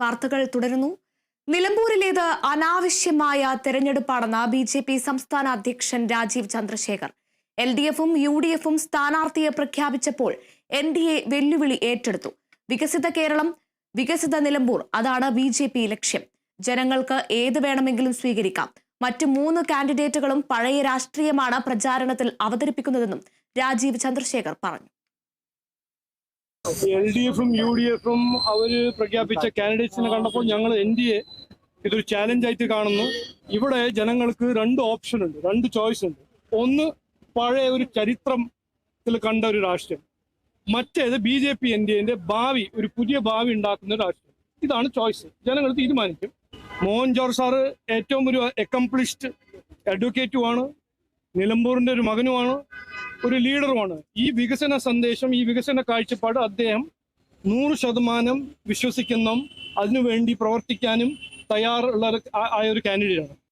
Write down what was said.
വാർത്തകൾ തുടരുന്നു. നിലമ്പൂരിലേത് അനാവശ്യമായ തെരഞ്ഞെടുപ്പാണെന്ന് ബി ജെ പി സംസ്ഥാന അധ്യക്ഷൻ രാജീവ് ചന്ദ്രശേഖർ. എൽ ഡി എഫും യു ഡി എഫും സ്ഥാനാർത്ഥിയെ പ്രഖ്യാപിച്ചപ്പോൾ എൻ ഡി എ വെല്ലുവിളി ഏറ്റെടുത്തു. വികസിത കേരളം വികസിത നിലമ്പൂർ അതാണ് ബി ജെ പി ലക്ഷ്യം. ജനങ്ങൾക്ക് ഏത് വേണമെങ്കിലും സ്വീകരിക്കാം. മറ്റ് മൂന്ന് കാൻഡിഡേറ്റുകളും പഴയ രാഷ്ട്രീയമാണ് പ്രചാരണത്തിൽ അവതരിപ്പിക്കുന്നതെന്നും രാജീവ് ചന്ദ്രശേഖർ പറഞ്ഞു. എൽ ഡി എഫും യു ഡി എഫും അവർ പ്രഖ്യാപിച്ച കാൻഡിഡേറ്റ്സിനെ കണ്ടപ്പോൾ ഞങ്ങൾ എൻ ഡി എ ഇതൊരു ചാലഞ്ചായിട്ട് കാണുന്നു. ഇവിടെ ജനങ്ങൾക്ക് രണ്ട് ഓപ്ഷൻ ഉണ്ട് രണ്ട് ചോയ്സ് ഉണ്ട്. ഒന്ന് പഴയ ഒരു ചരിത്രത്തിൽ കണ്ട ഒരു രാഷ്ട്രീയം. മറ്റേത് B J P N D എന്റെ ഭാവി ഒരു പുതിയ ഭാവി ഉണ്ടാക്കുന്ന ഒരു രാഷ്ട്രീയം. ഇതാണ് ചോയ്സ് ജനങ്ങൾ തീരുമാനിക്കും. മോഹൻ ജോർജ് സാറ് ഏറ്റവും ഒരു അക്കംപ്ലിഷ്ഡ് അഡ്വക്കേറ്റുമാണ് നിലമ്പൂരിന്റെ ഒരു മകനുമാണ്. ഒരു ലീഡറുമാണ്. ഈ വികസന സന്ദേശം ഈ വികസന കാഴ്ചപ്പാട് അദ്ദേഹം നൂറ് ശതമാനം വിശ്വസിക്കുന്ന. അതിനുവേണ്ടി പ്രവർത്തിക്കാനും തയ്യാറുള്ള ആയ ഒരു ആണ്.